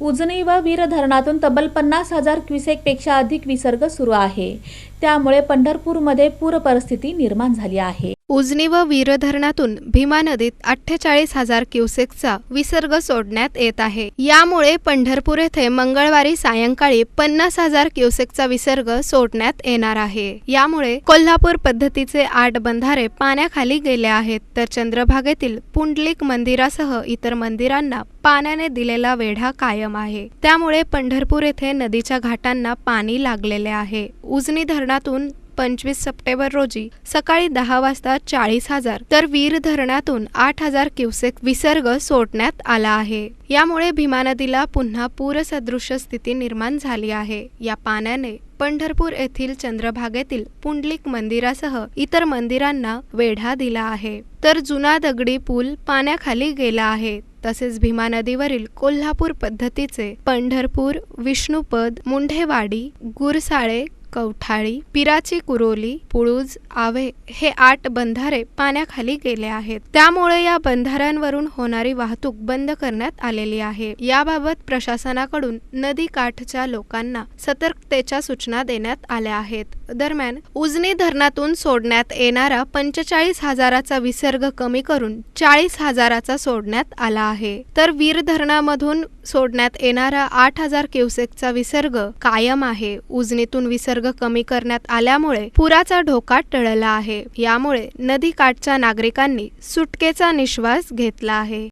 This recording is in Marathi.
उजनी व वीर धरणातून तब्बल पन्नास हजार क्युसेकपेक्षा अधिक विसर्ग सुरू आहे. त्यामुळे पंढरपूरमध्ये पूर परिस्थिती निर्माण झाली आहे. उजनी व वीर धरणातून भीमा नदीत अठ्ठेचाळीस हजार क्युसेकचा विसर्ग सोडण्यात येत आहे. यामुळे पंढरपूर येथे मंगळवारी सायंकाळी पन्नास हजार क्युसेकचा विसर्ग सोडण्यात येणार आहे. यामुळे कोल्हापूर पद्धतीचे आठ बंधारे पाण्याखाली गेले आहेत. तर चंद्रभागेतील पुंडलिक मंदिरासह इतर मंदिरांना पाण्याने दिलेला वेढा कायम आहे. त्यामुळे पंढरपूर येथे नदीच्या घाटांना पाणी लागलेले आहे. उजनी धरणातून पंचवीस सप्टेंबर रोजी सकाळी दहा वाजता चाळीस हजार तर वीर धरणातून आठ हजार क्युसेक विसर्ग सोडण्यात आला आहे. यामुळे भीमा नदीला पुन्हा पूरसदृश स्थिती निर्माण झाली आहे. या पाण्याने पंढरपूर येथील चंद्रभागेतील पुंडलिक मंदिरासह इतर मंदिरांना वेढा दिला आहे. तर जुना दगडी पूल पाण्याखाली गेला आहे. तसेच भीमा नदीवरील कोल्हापूर पद्धतीचे पंढरपूर विष्णुपद मुंढेवाडी गुरसाळे कवठाळी पिराची कुरोली पुळूज आवे हे आठ बंधारे पाण्याखाली गेले आहेत. त्यामुळे या बंधाऱ्यांवरून होणारी वाहतूक बंद करण्यात आलेली आहे. याबाबत प्रशासनाकडून नदी काठच्या लोकांना सतर्कतेच्या सूचना देण्यात आल्या आहेत. दरम्यान उजनी धरणातून सोडण्यात येणारा पंचेचाळीस हजाराचा विसर्ग कमी करून चाळीस हजाराचा सोडण्यात आला आहे. तर वीर धरणामधून सोडण्यात येणारा आठ हजार क्युसेकचा विसर्ग कायम आहे. उजनीतून विसर्ग कमी करण्यात आल्यामुळे पुराचा धोका टळला आहे. यामुळे नदी काठच्या नागरिकांनी सुटकेचा निश्वास घेतला आहे.